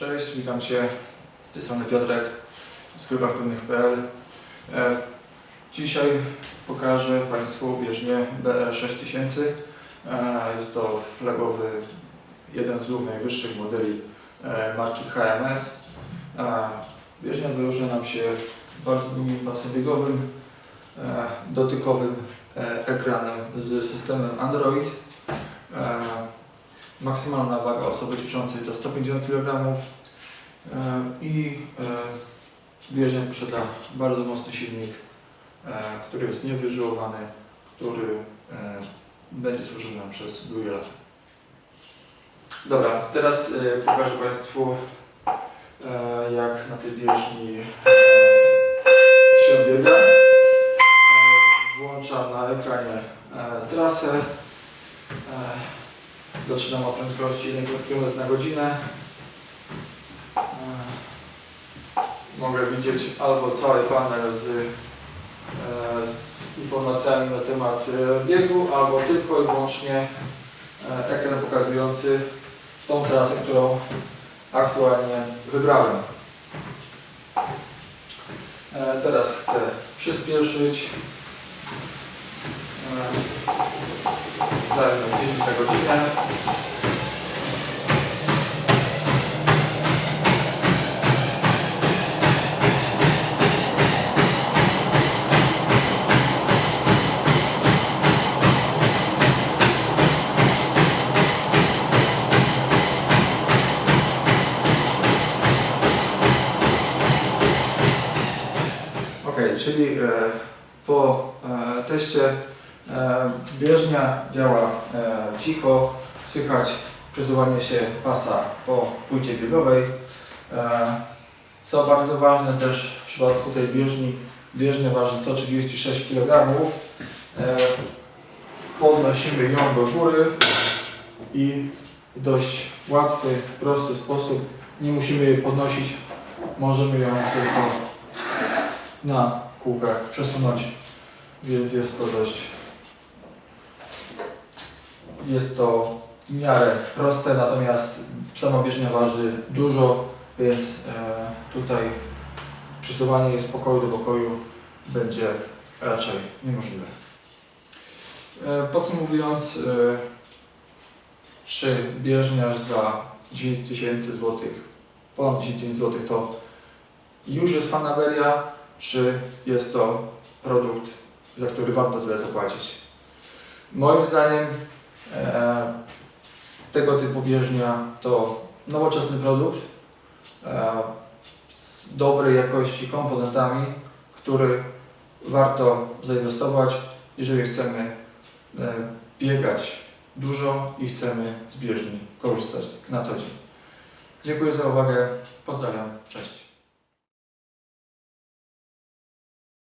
Cześć, witam Cię. Z tej strony Piotrek z klubaktywnych.pl. E, Dzisiaj pokażę Państwu bieżnię BR6000. E, Jest to flagowy, jeden z dwóch najwyższych modeli e, marki HMS. Bieżnia wyróżnia nam się bardzo długim pasem biegowym, dotykowym ekranem z systemem Android. Maksymalna waga osoby ćwiczącej to 150 kg e, i e, bieżnia posiada bardzo mocny silnik, e, który jest niewyżyłowany, który będzie służył nam przez długie lata. Dobra, teraz pokażę Państwu jak na tej bieżni się biega. Włączam na ekranie trasę. Zaczynam o prędkości 1 km na godzinę. E, Mogę widzieć albo cały panel z, e, z informacjami na temat e, biegu, albo tylko i wyłącznie ekran pokazujący tą trasę, którą aktualnie wybrałem. Teraz chcę przyspieszyć. Dajmy 10 na godzinę. Czyli e, po e, teście e, bieżnia działa cicho, słychać przesuwanie się pasa po płycie biegowej. Co bardzo ważne też w przypadku tej bieżni, bieżnia waży 136 kg. Podnosimy ją do góry i w dość łatwy, prosty sposób, nie musimy jej podnosić, możemy ją tylko na kółkach przesunąć, więc jest to dość jest to w miarę proste, natomiast sama bieżnia waży dużo, więc e, tutaj przesuwanie z pokoju do pokoju będzie raczej niemożliwe. E, podsumowując, e, czy bieżnia za 10 tysięcy złotych, ponad 10 tysięcy złotych to już jest fanaberia, czy jest to produkt, za który warto tyle zapłacić. Moim zdaniem e, tego typu bieżnia to nowoczesny produkt e, z dobrej jakości komponentami, który warto zainwestować, jeżeli chcemy e, biegać dużo i chcemy z bieżni korzystać na co dzień. Dziękuję za uwagę, pozdrawiam, cześć.